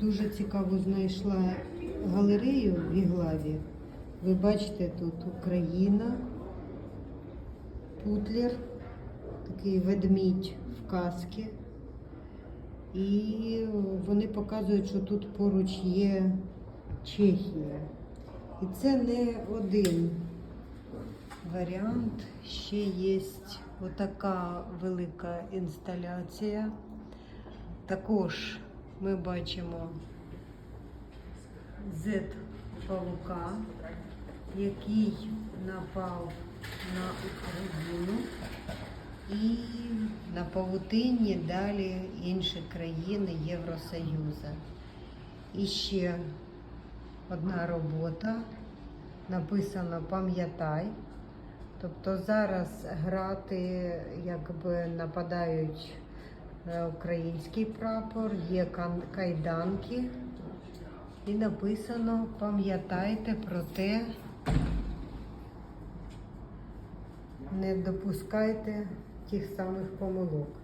Дуже цікаво знайшла галерею в Іглаві. Ви бачите тут Україна, Путлер, такий ведмідь в каски. І вони показують, що тут поруч є Чехія. І це не один варіант. Ще є отака велика інсталяція. Також ми бачимо Z павука, який напав на Україну. І на павутині далі інші країни Євросоюзу. І ще одна робота написано Пам'ятай. Тобто зараз грати якби нападають український прапор, є кайданки. І написано Пам'ятайте про те, не допускайте тих самих помилок.